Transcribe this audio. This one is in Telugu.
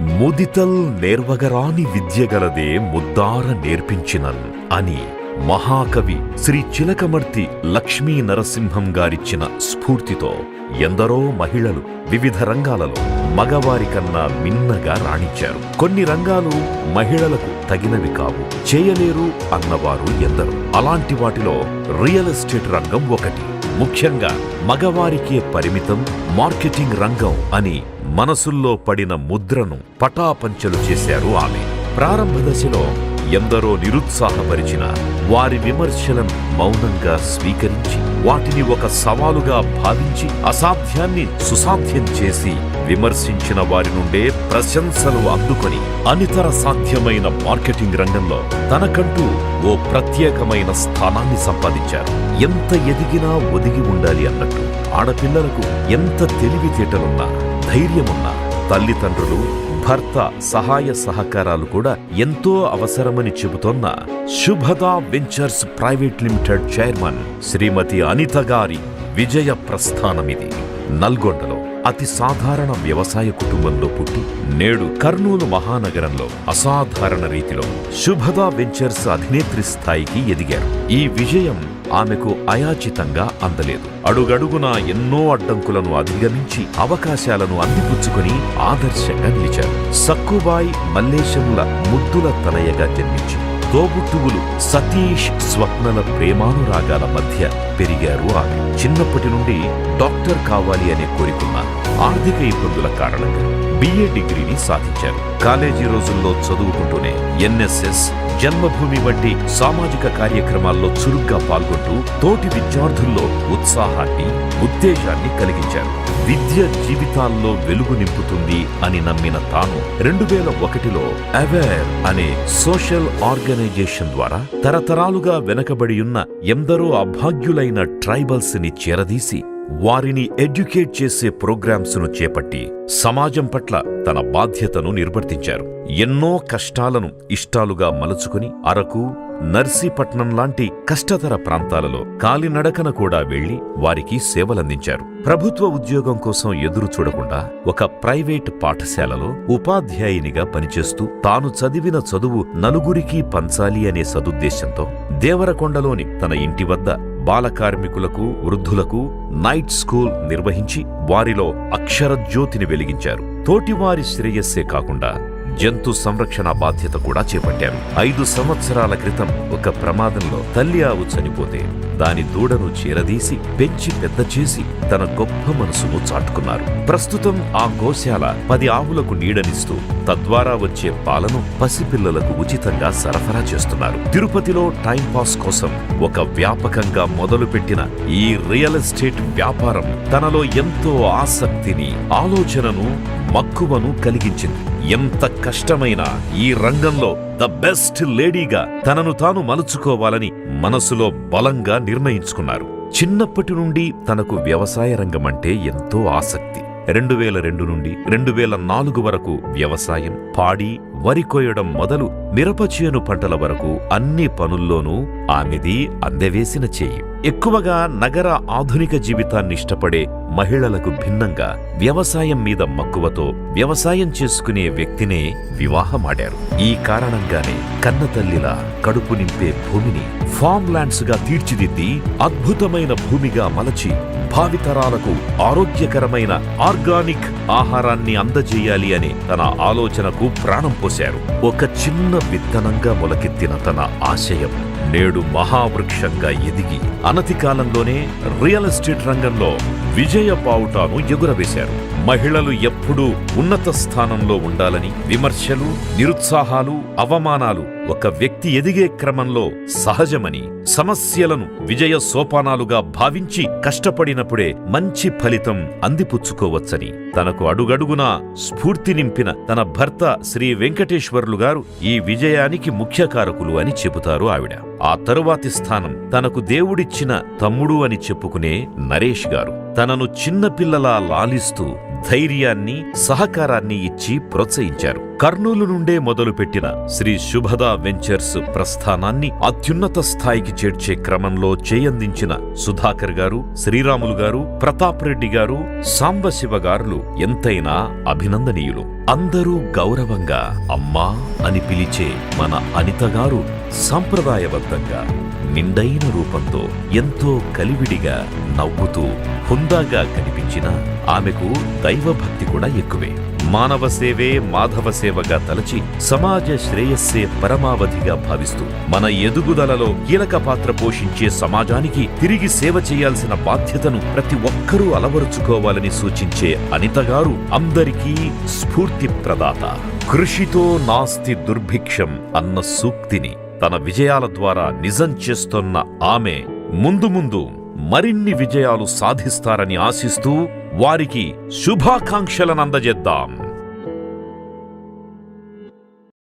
ముదితల్ నేర్వగరాని విద్యగలదే ముద్దార నేర్పించినన్ అని మహాకవి శ్రీ చిలకమర్తి లక్ష్మీ నరసింహం గారిచ్చిన స్ఫూర్తితో ఎందరో మహిళలు వివిధ రంగాలలో మగవారి కన్నా మిన్నగా రాణించారు. కొన్ని రంగాలు మహిళలకు తగినవి కావు. చేయలేరు అన్నవారు ఎందరు. అలాంటి వాటిలో రియల్ ఎస్టేట్ రంగం ఒకటి. ముఖ్యంగా మగవారికే పరిమితం మార్కెటింగ్ రంగం అని మనసుల్లో పడిన ముద్రను పటాపంచలు చేశారు ఆమె. ప్రారంభ దశలో ఎందరో నిరుత్సాహపరిచిన వారి విమర్శలను మౌనంగా స్వీకరించి వాటిని ఒక సవాలుగా భావించి అసాధ్యాన్ని సుసాధ్యం చేసి విమర్శించిన వారి నుండే ప్రశంసలు అందుకొని అనితర సాధ్యమైన మార్కెటింగ్ రంగంలో తనకంటూ ఓ ప్రత్యేకమైన స్థానాన్ని సంపాదించారు. ఎంత ఎదిగినా ఒదిగి ఉండాలి అన్నట్టు ఆడపిల్లలకు ఎంత తెలివితేటలున్నా ధైర్యమున్న తల్లిదండ్రులు భర్త సహాయ సహకారాలు కూడా ఎంతో అవసరమని చెబుతోన్న Shubhada ventures private limited chairman Shrimati Anitha గారి విజయ ప్రస్థానమిది. నల్గొండలో అతి సాధారణ వ్యవసాయ కుటుంబంలో పుట్టి నేడు కర్నూలు మహానగరంలో అసాధారణ రీతిలో శుభదా వెంచర్స్ అధినేత్రి స్థాయికి ఎదిగారు. ఈ విజయం ఆమెకు అయాచితంగా అందలేదు. అడుగడుగునా ఎన్నో అడ్డంకులను అధిగమించి అవకాశాలను అందిపుచ్చుకొని ఆదర్శంగా నిలిచారు. సక్కుబాయి మల్లేశంల ముద్దుల తనయగా జన్మించింది. తోబుట్టువులు సతీష్ స్వప్నల ప్రేమానురాగాల మధ్య పెరిగారు ఆమె. చిన్నప్పటి నుండి డాక్టర్ కావాలి అనే కోరికున్నారు ఆర్థిక ఇబ్బందుల కారణంగా బిఏ డిగ్రీని సాధించారు. కాలేజీ రోజుల్లో చదువుకుంటూనే ఎన్ఎస్ఎస్ జన్మభూమి వంటి సామాజిక కార్యక్రమాల్లో చురుగ్గా పాల్గొంటూ తోటి విద్యార్థుల్లో ఉత్సాహాన్ని ఉత్తేజాన్ని కలిగించారు. విద్య జీవితాల్లో వెలుగు నింపుతుంది అని నమ్మిన తాను రెండు వేల ఒకటిలో అవేర్ అనే సోషల్ ఆర్గనైజేషన్ ద్వారా తరతరాలుగా వెనకబడియున్న ఎందరో అభాగ్యులైన ట్రైబల్స్ని చేరదీసి వారిని ఎడ్యుకేట్ చేసే ప్రోగ్రామ్స్ను చేపట్టి సమాజం పట్ల తన బాధ్యతను నిర్వర్తించారు. ఎన్నో కష్టాలను ఇష్టాలుగా మలుచుకుని అరకు నర్సీపట్నం లాంటి కష్టతర ప్రాంతాలలో కాలినడకన కూడా వెళ్ళి వారికి సేవలందించారు. ప్రభుత్వ ఉద్యోగం కోసం ఎదురు చూడకుండా ఒక ప్రైవేట్ పాఠశాలలో ఉపాధ్యాయునిగా పనిచేస్తూ తాను చదివిన చదువు నలుగురికి పంచాలి అనే సదుద్దేశంతో దేవరకొండలోని తన ఇంటి వద్ద బాల కార్మికులకు వృద్ధులకు నైట్ స్కూల్ నిర్వహించి వారిలో అక్షరజ్యోతిని వెలిగించారు. తోటివారి శ్రేయస్సే కాకుండా జంతు సంరక్షణ బాధ్యత కూడా చేపట్టారు ఐదు సంవత్సరాల క్రితం ఒక ప్రమాదంలో తల్లి ఆవు చనిపోతే దాని దూడను చేరదీసి పెంచి పెద్ద చేసి తన గొప్ప మనసును చాటుకున్నారు. ప్రస్తుతం ఆ గోశాల పది ఆవులకు నీడనిస్తూ తద్వారా వచ్చే పాలను పసిపిల్లలకు ఉచితంగా సరఫరా చేస్తున్నారు. తిరుపతిలో టైంపాస్ కోసం ఒక వ్యాపకంగా మొదలుపెట్టిన ఈ రియల్ ఎస్టేట్ వ్యాపారం తనలో ఎంతో ఆసక్తిని ఆలోచనను మక్కువను కలిగించింది. ఎంత కష్టమైనా ఈ రంగంలో ద బెస్ట్ లేడీగా తనను తాను మలుచుకోవాలని మనసులో బలంగా నిర్ణయించుకున్నారు. చిన్నప్పటి నుండి తనకు వ్యవసాయ రంగం అంటే ఎంతో ఆసక్తి. రెండు వేల రెండు నుండి రెండు వేల నాలుగు వరకు వ్యవసాయం పాడి వరి కోయడం మొదలు మిరపచేను పంటల వరకు అన్ని పనుల్లోనూ ఆమెది అందవేసిన చేయి. ఎక్కువగా నగర ఆధునిక జీవితాన్ని ఇష్టపడే మహిళలకు భిన్నంగా వ్యవసాయం మీద మక్కువతో వ్యవసాయం చేసుకునే వ్యక్తినే వివాహమాడారు. ఈ కారణంగానే కన్నతల్లిలా కడుపు నింపే భూమిని ఫామ్ ల్యాండ్స్గా తీర్చిదిద్ది అద్భుతమైన భూమిగా మలచి భావితరాలకు ఆరోగ్యకరమైన ఆర్గానిక్ ఆహారాన్ని అందజేయాలి అనే తన ఆలోచనకు ప్రాణం పోశారు. ఒక చిన్న విత్తనంగా మొలకెత్తిన తన ఆశయం నేడు మహావృక్షంగా ఎదిగి అనతి కాలంలోనే రియల్ ఎస్టేట్ రంగంలో విజయ పావుటాను ఎగురవేశారు. మహిళలు ఎప్పుడూ ఉన్నత స్థానంలో ఉండాలని విమర్శలు నిరుత్సాహాలు అవమానాలు ఒక వ్యక్తి ఎదిగే క్రమంలో సహజమని సమస్యలను విజయ సోపానాలుగా భావించి కష్టపడినప్పుడే మంచి ఫలితం అందిపుచ్చుకోవచ్చని. తనకు అడుగడుగునా స్ఫూర్తి నింపిన తన భర్త శ్రీ వెంకటేశ్వర్లు గారు ఈ విజయానికి ముఖ్య కారకులు అని చెబుతారు ఆవిడ. ఆ తరువాతి స్థానం తనకు దేవుడిచ్చిన తమ్ముడు అని చెప్పుకునే నరేష్ గారు. తనను చిన్నపిల్లలా లాలిస్తూ ధైర్యాన్ని సహకారాన్ని ఇచ్చి ప్రోత్సహించారు. కర్నూలు నుండే మొదలుపెట్టిన శ్రీ శుభద వెంచర్స్ ప్రస్థానాన్ని అత్యున్నత స్థాయికి చేర్చే క్రమంలో చేయందించిన సుధాకర్ గారు శ్రీరాములు గారు ప్రతాప్ రెడ్డి గారు సాంబశివ గారులు ఎంతైనా అభినందనీయులు. అందరూ గౌరవంగా అమ్మా అని పిలిచే మన అనిత గారు సాంప్రదాయబద్ధంగా నిండైన రూపంతో ఎంతో కలివిడిగా నవ్వుతూ హుందాగా కనిపించిన ఆమెకు దైవభక్తి కూడా ఎక్కువే. మానవ సేవే మాధవ సేవగా తలచి సమాజ శ్రేయస్సే పరమావధిగా భావిస్తూ మన ఎదుగుదలలో కీలక పాత్ర పోషించే సమాజానికి తిరిగి సేవ చేయాల్సిన బాధ్యతను ప్రతి ఒక్కరూ అలవరుచుకోవాలని సూచించే అనిత గారు అందరికీ స్ఫూర్తి ప్రదాత కృషితో నాస్తి దుర్భిక్షం అన్న సూక్తిని తన విజయాల ద్వారా నిజం చేస్తున్న ఆమె ముందు ముందు మరిన్ని విజయాలు సాధిస్తారని ఆశిస్తూ వారికి శుభాకాంక్షలను అందజేద్దాం.